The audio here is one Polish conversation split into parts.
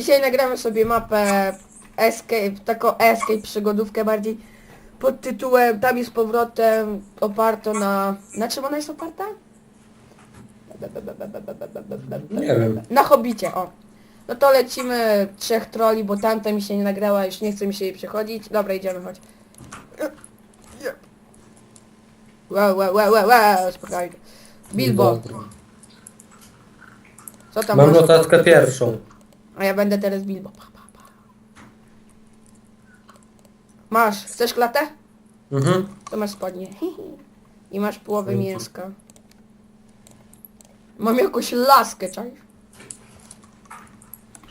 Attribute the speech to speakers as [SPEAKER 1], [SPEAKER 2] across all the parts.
[SPEAKER 1] Dzisiaj nagramy sobie mapę Escape, taką Escape przygodówkę bardziej pod tytułem tam z powrotem oparto na... Na czym ona jest oparta?
[SPEAKER 2] Nie wiem.
[SPEAKER 1] Na Hobbicie, o. No to lecimy trzech troli, bo tamta mi się nie nagrała, już nie chce mi się jej przechodzić. Dobra, idziemy, chodź. Wow, wow, wow, wow, wow, spokojnie. Bilbo,
[SPEAKER 2] Dobra.
[SPEAKER 1] co tam
[SPEAKER 2] Mam
[SPEAKER 1] masz?
[SPEAKER 2] notatkę pierwszą.
[SPEAKER 1] A ja będę teraz Bilbo. Pa, pa, pa. Masz, chcesz klatę?
[SPEAKER 2] Mhm.
[SPEAKER 1] To masz spodnie. I masz połowę mięska. Mam jakąś laskę, czaisz?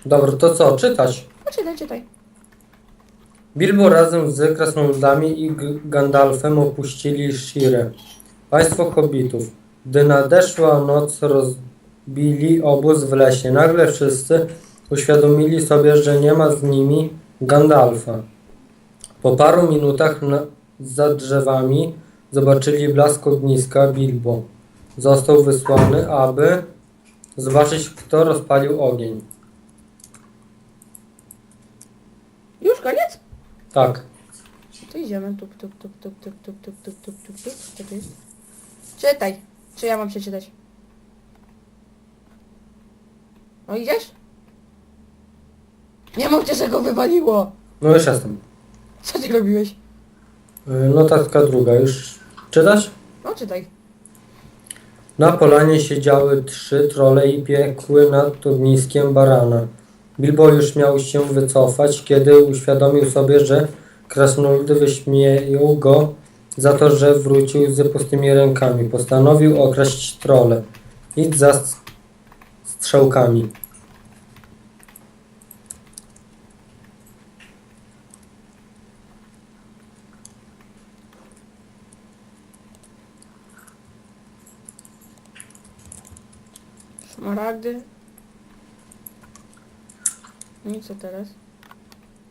[SPEAKER 2] Dobra, to co? Czytać.
[SPEAKER 1] No czytaj, czytaj.
[SPEAKER 2] Bilbo razem z krasnoludami i G- Gandalfem opuścili Shire, państwo hobbitów. Gdy nadeszła noc, rozbili obóz w lesie. Nagle wszyscy uświadomili sobie, że nie ma z nimi Gandalfa. Po paru minutach na, za drzewami zobaczyli blask ogniska Bilbo. Został wysłany, aby zobaczyć, kto rozpalił ogień.
[SPEAKER 1] Już koniec?
[SPEAKER 2] Tak.
[SPEAKER 1] To idziemy. Tup, tup, tup, tup, tup, tup, tup, tup, tup, tup, tup. Co to jest? Czytaj. Czy ja mam przeczytać? No idziesz? Nie mówcie, że go wywaliło.
[SPEAKER 2] No już jestem.
[SPEAKER 1] Co ty robiłeś?
[SPEAKER 2] Y, Notatka druga, już czytać?
[SPEAKER 1] No czytaj.
[SPEAKER 2] Na polanie siedziały trzy trole i piekły nad ogniskiem barana. Bilbo już miał się wycofać, kiedy uświadomił sobie, że krasnoludy wyśmieją go za to, że wrócił z pustymi rękami. Postanowił okraść trole. Idź za s- strzałkami.
[SPEAKER 1] Szmaragdy. No i co teraz?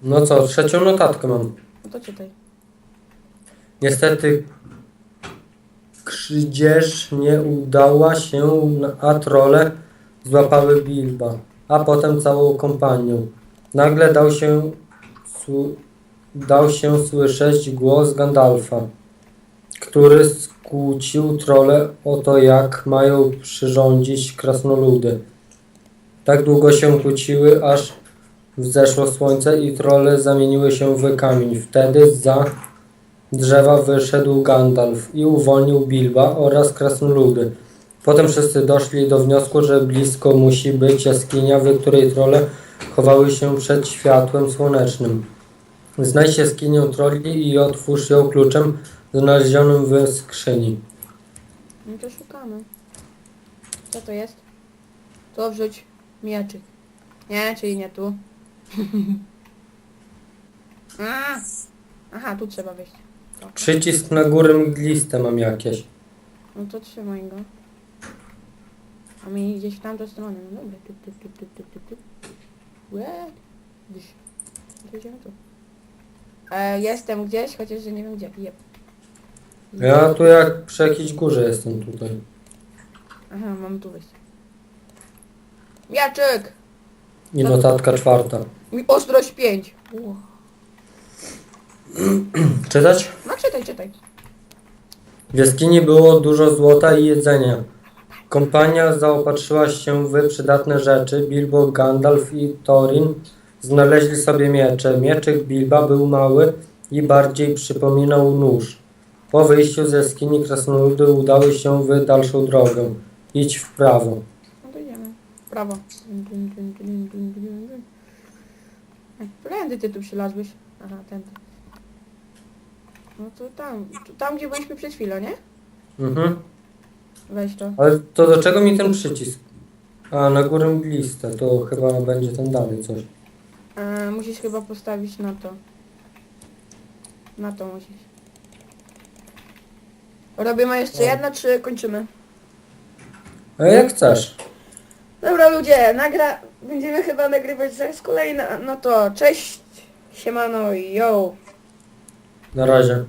[SPEAKER 2] No co, trzecią notatkę mam.
[SPEAKER 1] No to czytaj.
[SPEAKER 2] Niestety krzydzież nie udała się, a trole złapały Bilba, a potem całą kompanię. Nagle dał się, dał się słyszeć głos Gandalfa, który skłócił trole o to, jak mają przyrządzić krasnoludy. Tak długo się kłóciły, aż wzeszło słońce i trole zamieniły się w kamień. Wtedy za drzewa wyszedł Gandalf i uwolnił Bilba oraz krasnoludy. Potem wszyscy doszli do wniosku, że blisko musi być jaskinia, w której trole chowały się przed światłem słonecznym. Znajdź jaskinię troli i otwórz ją kluczem znalezionym w skrzyni.
[SPEAKER 1] No to szukamy. Co to jest? To wrzuć mieczyk. Nie, czyli nie tu. A! Aha, tu trzeba. Dobra.
[SPEAKER 2] Przycisk na górę mgliste mam jakieś.
[SPEAKER 1] No to trzymaj go. A my gdzieś w tamtą stronę. No dobra. Tup, tup, tup, tup, tup. Łe. Dyś. No to idziemy tu. E, jestem gdzieś, chociaż że nie wiem gdzie. Jep.
[SPEAKER 2] Ja tu jak przy jakiejś górze jestem tutaj.
[SPEAKER 1] Aha, mam tu wejść. Miaczek!
[SPEAKER 2] I notatka czwarta.
[SPEAKER 1] Mi ostrość 5.
[SPEAKER 2] Czytać?
[SPEAKER 1] No czytaj, czytaj.
[SPEAKER 2] W jaskini było dużo złota i jedzenia. Kompania zaopatrzyła się w przydatne rzeczy. Bilbo, Gandalf i Thorin znaleźli sobie miecze. Mieczyk Bilba był mały i bardziej przypominał nóż. Po wyjściu ze jaskini krasnoludy udały się w dalszą drogę. Idź w prawo.
[SPEAKER 1] No to idziemy. W Prawo. Dun, dun, dun, dun, dun, dun, dun. Którędy ty tu przylazłeś? Aha, tędy. No to tam. Tam, gdzie byliśmy przed chwilą, nie?
[SPEAKER 2] Mhm.
[SPEAKER 1] Weź to.
[SPEAKER 2] Ale to do czego mi ten przycisk? A, na górę mgliste. To chyba będzie ten dalej coś.
[SPEAKER 1] E, musisz chyba postawić na to. Na to musisz. Robimy jeszcze jedno, czy kończymy?
[SPEAKER 2] A jak chcesz.
[SPEAKER 1] Dobra ludzie, nagra... Będziemy chyba nagrywać zaraz kolejna. No to cześć, siemano i yo.
[SPEAKER 2] Na razie.